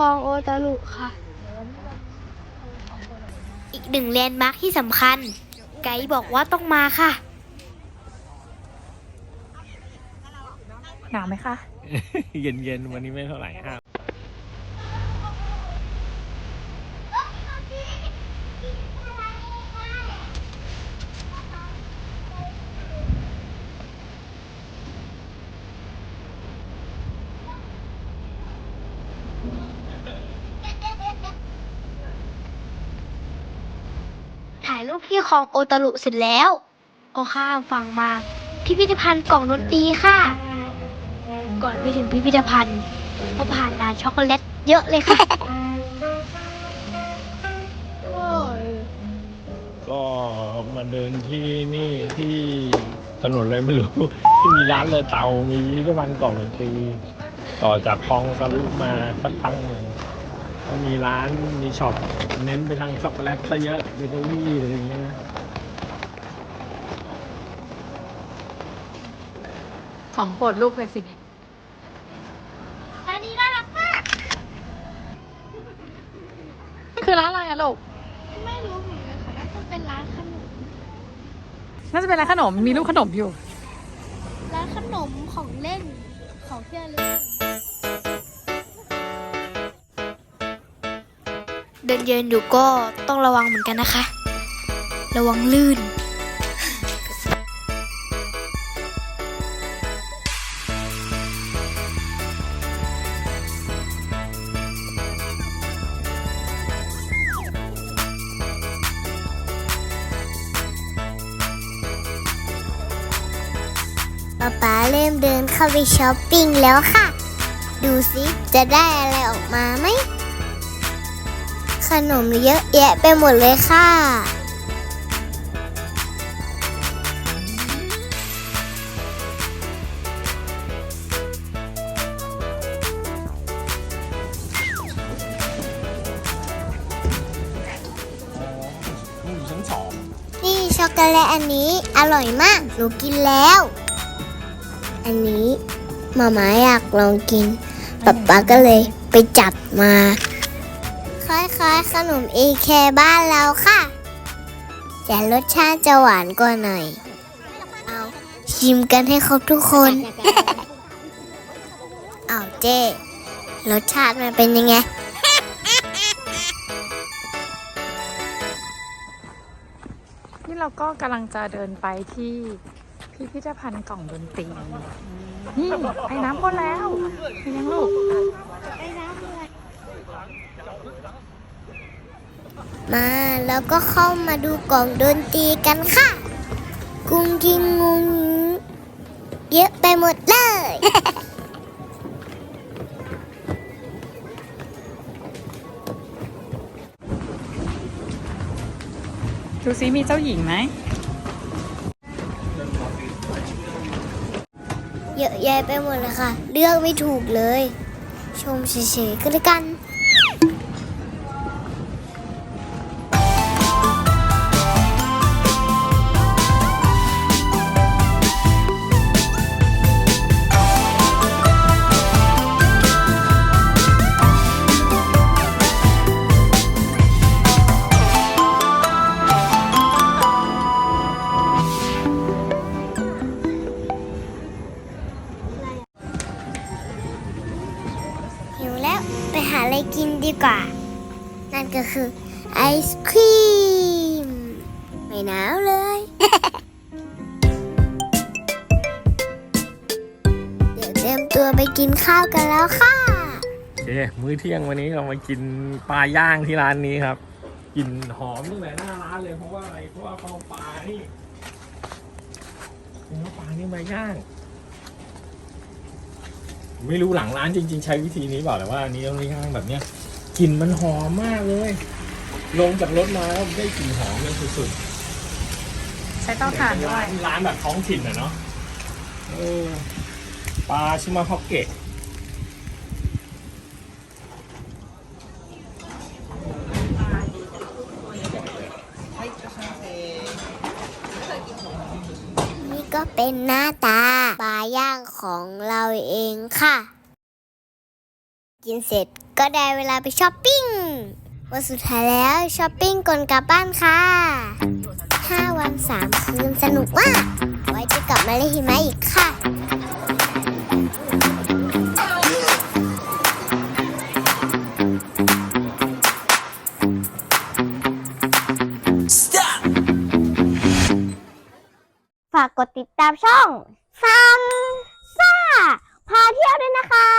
คลองโอตารุค่ะ อีกหนึ่งแลนด์มาร์คที่สำคัญ ไกด์บอกว่าต้องมาค่ะ หนาวไหมคะ เย็นๆ วันนี้ไม่เท่าไหร่ครัายรูปที่คลองโอตารุเสร็จแล้วก็ข้ามฝั่งมาพิพิธภัณฑ์กล่องดนตรีค่ะ ก่อนไปถึงพิพิธภัณฑ์ก็ผ่านร้านช็อกโกแลตเยอะเลยค่ะก็มาเดินที่นี่ที่ถนนอะไรไม่รู้ที่มีร้านเลยเตามีพิพิธภัณฑ์กล่องดนตรีต่อจากคลองสลุมาสักพักหนึ่ง ก็มีร้านมีช็อปเน้นไปทางช็อกโกแลตซะเยอะเบเกอรี่อะไรอย่างเงี้ยนะของโปรดลูกเลยสิร้านนี้น่ารักมาก คือร้านอะไรอะลูก ไม่รู้เหมือนกันค่ะน่าจะเป็นร้านขนม น่าจะเป็นร้านขนม มีรูปขนมอยู่ ร้านขนมของเล่นของที่ระลึก ดินเยินอยู่ก็ต้องระวังเหมือนกันนะคะ ระวังลื่น ป๊าป๊าเริ่มเดินเข้าไปช้อปปิ้งแล้วค่ะ ดูสิจะได้อะไรออกมาไหม ขนมเยอะแยะไปหมดเลยค่ะนี่อยู่ชั้นสองนี่ช็อกโกแลตอันนี้อร่อยมาก หนูกินแล้ว อันนี้มาม่าอยากลองกินป๊าป๊าก็เลยไปจับมา ล้ายๆขนมเอแคบ้านเราค่ะ แต่รสชาติจะหวานกว่าหน่อย เอาชิมกันให้ครบทุกคน เอาเจ้รสชาติมันเป็นยังไงนี่เราก็กำลังจะเดินไปที่พิพิธภัณฑ์กล่องดนตรีนี่ไอ้น้ำก็แล้วเห็นยังลูก มาแล้วก็เข้ามาดูกล่องดนตรีกันค่ะ กุ้งกิงงุงเยอะไปหมดเลย ดูซิมีเจ้าหญิงไหม เยอะแยะไปหมดเลยค่ะ เลือกไม่ถูกเลย ชมเฉยๆก็แล้วกัน กินดีกว่า นั่นก็คือไอศครีม ไม่หนาวเลย เดี๋ยวเตรียมตัวไปกินข้าวกันแล้วค่ะ โอเค มื้อเที่ยงวันนี้เรามากินปลาย่างที่ร้านนี้ครับกลิ่นหอมตั้งแต่หน้าร้านเลยเพราะว่าอะไรเพราะว่าเขาเอาปลานี่เอปลานี่มาย่าง ไม่รู้หลังร้านจริง ๆ ใช้วิธีนี้เปล่าแต่ว่าอันนี้เราย่างแบบเนี้ยกลิ่นมันหอมมากเลย ลงจากรถมาแล้วได้กลิ่นหอมเลยสุดใช้เตาๆถ่านด้วร้ายนร้านแบบท้องถิ่นอะเนาะเออปลาชิมาฮอกเกะ เป็นหน้าตาปลาย่างของเราเองค่ะ กินเสร็จก็ได้เวลาไปช้อปปิ้ง วันสุดท้ายแล้วช้อปปิ้งก่อนกลับบ้านค่ะ 5 วัน 3 คืนสนุกมาก ไว้จะกลับมาเล่นหิมะอีกค่ะากกดติดตามช่องซัมซ่าพาเที่ยวด้วยนะคะ